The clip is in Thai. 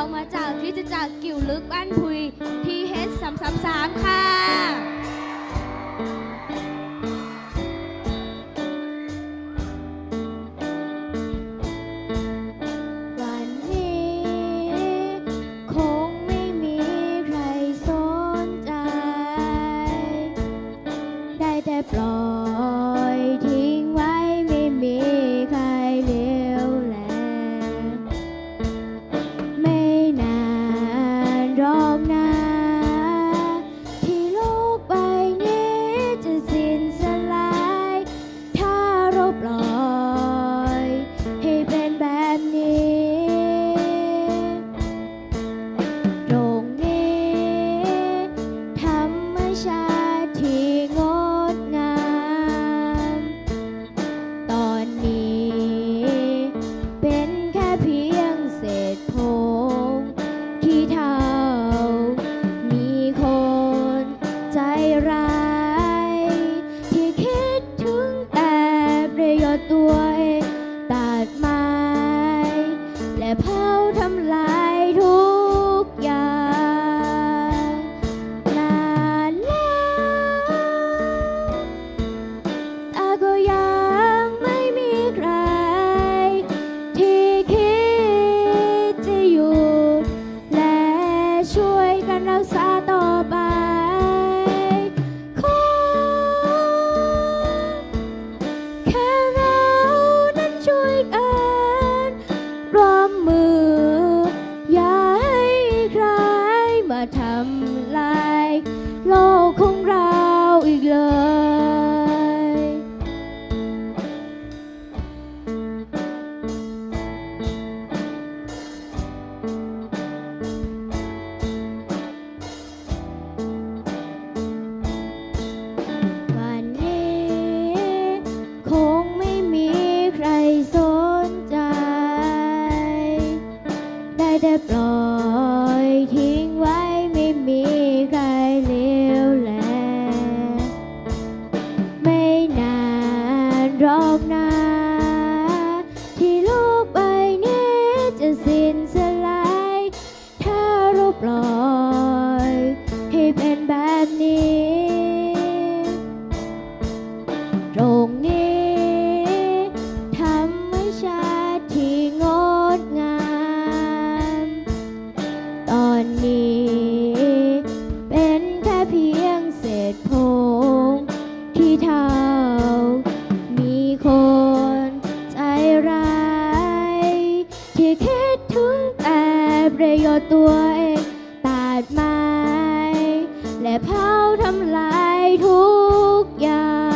เรามาจากที่จะจากกิ่วลึกบ้านพุย PH 3 3 3 ค่ะ วันนี้คงไม่มีใครสนใจ ได้แต่ปลอบ ได้ปล่อยทิ้งไว้ไม่มีใครเลี้ยวแล ไม่นานรอบหน้า ดถึงแต่ประโยชน์ตัวเองตัดไม้และเผาทำลายทุกอย่าง